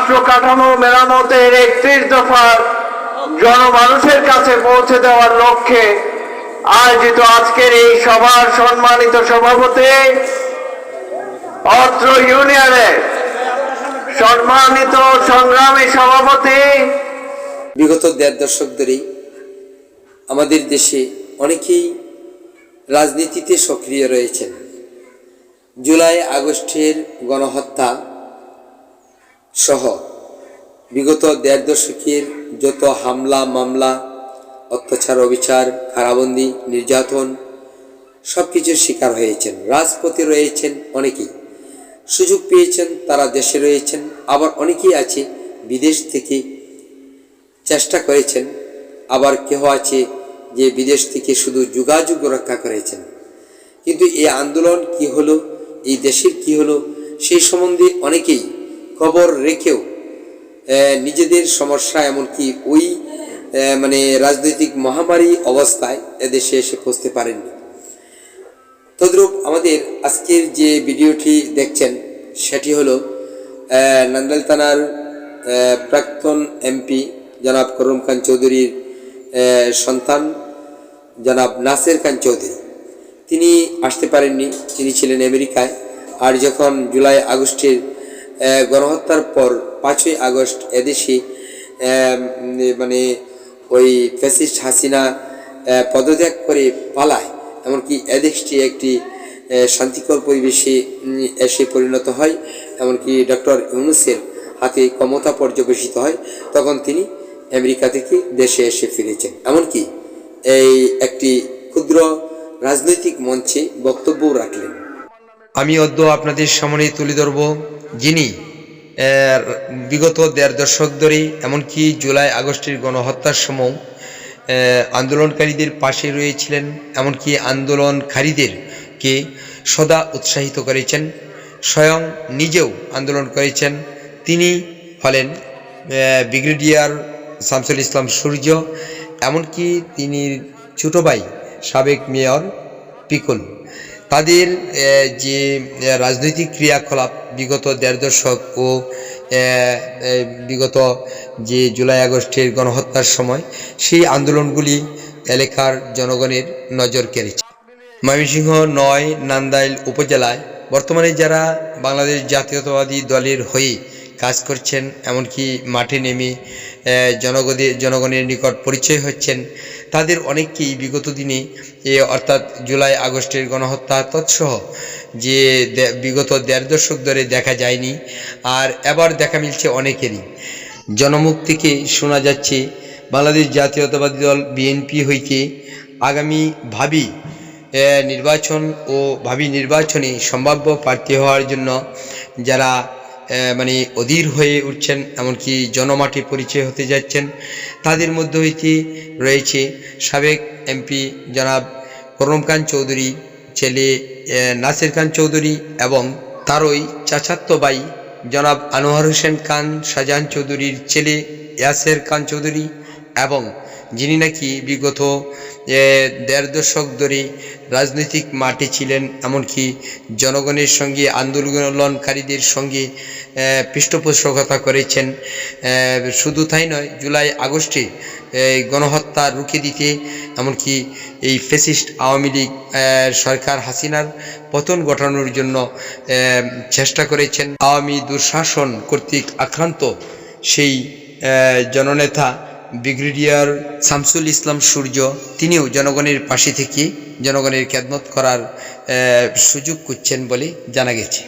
রাষ্ট্র কাঠামো মেরামতের একত্রিশ দফা জনমানুষের কাছে পৌঁছে দেওয়ার লক্ষ্যে আয়োজিত আজকের এই সভার সম্মানিত সভাপতি অত্র ইউনিয়নের সম্মানিত সংগ্রামী সভাপতি। বিগত দেড় দশক ধরেই আমাদের দেশে অনেকেই রাজনীতিতে সক্রিয় রয়েছেন। জুলাই আগস্টের গণহত্যা সহ। বিগত দেড় দশকের যত হামলা, মামলা, অত্যাচার, অবিচার কারাবন্দি নির্যাতন সব কিছুর শিকার হয়েছেন। রাজপথে রয়েছেন অনেকেই। সুযোগ পেয়েছেন, তারা দেশে রয়েছেন, আবার অনেকেই আছে, বিদেশ থেকে চেষ্টা করেছেন, আবার কেহ আছে যে বিদেশ থেকে শুধু যোগাযোগ রক্ষা করেছেন। কিন্তু এই আন্দোলন কি হলো, এই দেশের কি হলো, সেই সম্বন্ধে অনেকেই খবর রেখেও নিজেদের সমস্যা এমনকি ওই মানে রাজনৈতিক মহামারী অবস্থায় এদেশে এসে পৌঁছতে পারেননি। তদ্রূপ আমাদের আজকের যে ভিডিওটি দেখছেন সেটি হলো আহ, নান্দাইল থানার প্রাক্তন এমপি জনাব করম খান চৌধুরীর সন্তান জনাব নাসের খান চৌধুরী। তিনি আসতে পারেননি তিনি ছিলেন আমেরিকায়। আর যখন জুলাই আগস্টের গণহত্যার পর পাঁচই আগস্ট এদেশে মানে ওই ফ্যাসিস্ট হাসিনা পদত্যাগ করে পালায়। এমনকি এদেশটি একটি শান্তিকর পরিবেশে এসে পরিণত হয়। এমনকি ডক্টর ইউনুসের হাতে ক্ষমতা পর্যবেসিত হয়। তখন তিনি আমেরিকা থেকে দেশে এসে ফিরেছেন। এমনকি এই একটি ক্ষুদ্র রাজনৈতিক মঞ্চে বক্তব্যও রাখলেন। আমি অদ্য আপনাদের সামনে তুলে ধরব। যিনি বিগত দেড় দশক ধরে, এমনকি জুলাই আগস্টের গণহত্যার সময় আন্দোলনকারীদের পাশে রয়েছিলেন, এমনকি আন্দোলনকারীদেরকে সদা উৎসাহিত করেছেন, স্বয়ং নিজেও আন্দোলন করেছেন। তিনি হলেন ব্রিগেডিয়ার শামসুল ইসলাম সূর্য, এমনকি তিনি ছোট ভাই সাবেক মেয়র পিকুল। তাদের যে রাজনৈতিক ক্রিয়াকলাপ বিগত দেড় দশক ও বিগত যে জুলাই আগস্টের গণহত্যার সময়, সেই আন্দোলনগুলি এলাকার জনগণের নজর কেড়েছে। ময়মনসিংহ নয় নান্দাইল উপজেলায় বর্তমানে যারা বাংলাদেশ জাতীয়তাবাদী দলের হয়ে কাজ করছেন, এমনকি মাঠে নেমে জনগণের জনগণের নিকট পরিচয় হচ্ছেন তাদের অনেককেই বিগত দিনে এ অর্থাৎ জুলাই, আগস্টের গণহত্যা তৎসহ যে বিগত দেড় দশক ধরে দেখা যায়নি, আর এবার দেখা মিলছে অনেকেরই। জনমুখ থেকে শোনা যাচ্ছে বাংলাদেশ জাতীয়তাবাদী দল বিএনপি হইতে আগামী ভাবি নির্বাচন ও ভাবি নির্বাচনে সম্ভাব্য প্রার্থী হওয়ার জন্য যারা মানে অধীর হয়ে উঠছেন, এমনকি জনমাঠে পরিচয় হতে যাচ্ছেন। তাদের মধ্যে হইতে রয়েছে সাবেক এমপি জনাব করম খান চৌধুরী, ছেলে নাসির খান চৌধুরী এবং তারই চাচাত্ত ভাই জনাব আনোয়ার হোসেন খান, শাহজাহান চৌধুরীর ছেলে ইয়াসের খান চৌধুরী এবং যিনি নাকি বিগত দেড় দশক ধরে রাজনৈতিক মাঠে ছিলেন, এমনকি জনগণের সঙ্গে আন্দোলনকারীদের সঙ্গে পৃষ্ঠপোষকতা করেছেন। শুধু তাই নয়, জুলাই আগস্টে গণহত্যা রুখে দিতে, এমনকি এই ফেসিস্ট আওয়ামী লীগ সরকার হাসিনার পতন ঘটানোর জন্য চেষ্টা করেছেন। আওয়ামী দুঃশাসন কর্তৃক আক্রান্ত সেই জননেতা ব্রিগেডিয়ার শামসুল ইসলাম সূর্য, তিনিও জনগণের পাশে থেকে জনগণের খেদমত করার সুযোগ করছেন বলে জানা গেছে।